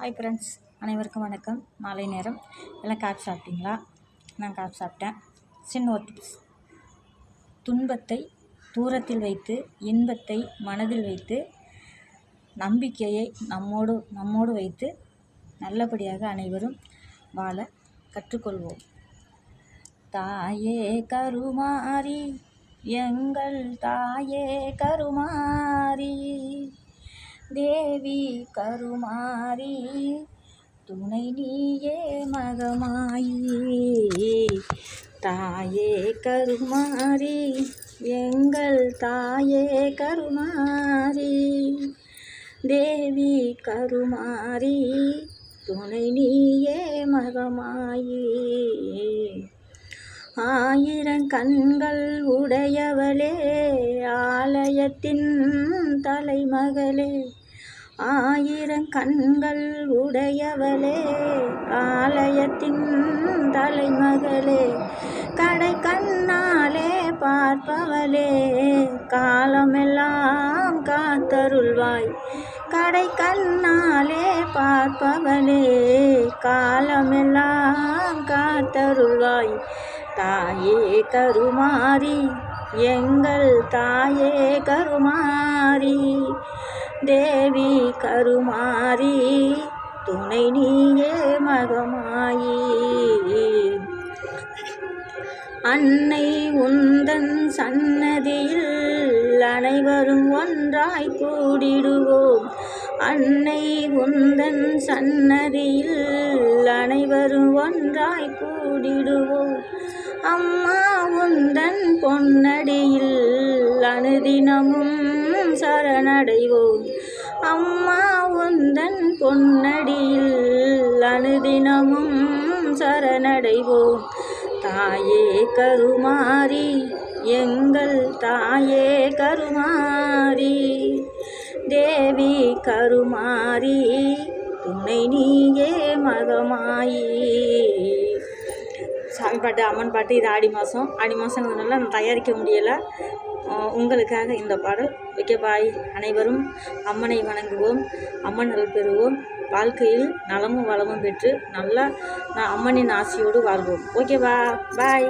Hi friends அனைவருக்கும் வணக்கம். மாலை நேரம். எல்லாம் காப் சாப்பிட்டீங்களா? நான் காப் சாப்பிட்டேன். சின்ன ஒரு டிப்ஸ் துன்பத்தை தூரத்தில் வைத்து இன்பத்தை மனதில் வைத்து நம்பிக்கையை நம்மோடு நம்மோடு வைத்து நல்லபடியாக அனைவரும் வாழ கற்றுக்கொள்வோம். தாயே கருமாரி எங்கள் தாயே கருமாரி தேவி கருமாரி துணை நீயே மகமாயே. தாயே கருமாரி எங்கள் தாயே கருமாரி தேவி கருமாரி துணை நீயே மகமாயே. ஆயிரம் கண்கள் உடையவளே ஆலயத்தின் தலைமகளே. ஆயிரம் கண்கள் உடையவளே ஆலயத்தின் தலைமகளே கடை கண்ணாலே பார்ப்பவளே காலமெல்லாம் காத்தருள்வாய். கடை கண்ணாலே பார்ப்பவளே காலமெல்லாம் காத்தருள்வாய். தாயே கருமாரி எங்கள் தாயே கருமாரி தேவி கருமாரி துணை நீயே மகமாயி. அன்னை உந்தன் சன்னதியில் அனைவரும் ஒன்றாய் கூடிடுவோம். அன்னை உந்தன் சன்னதியில் அனைவரும் ஒன்றாய் கூடிடுவோம். அம்மா உந்தன் பொன்னடியில் அனுதினமும் சரணடைவோம். அம்மா உந்தன் பொன்னடியில் அனுதினமும் சரணடைவோம். தாயே கருமாரி எங்கள் தாயே கருமாரி தேவி கருமாரி துணை நீயே மகமாயி. சாமி பாட்டு அம்மன் பாட்டு இது ஆடி மாதம் ஆடி மாதங்கிறதுனால நான் தயாரிக்க முடியலை. உங்களுக்காக இந்த பாடல் ஓகே பாய் அனைவரும் அம்மனை வணங்குவோம் அம்மன் அருள் பெறுவோம். வாழ்க்கையில் நலமும் வளமும் பெற்று நல்லா நான் அம்மனின் ஆசையோடு வாழ்வோம். ஓகேவா? பாய்.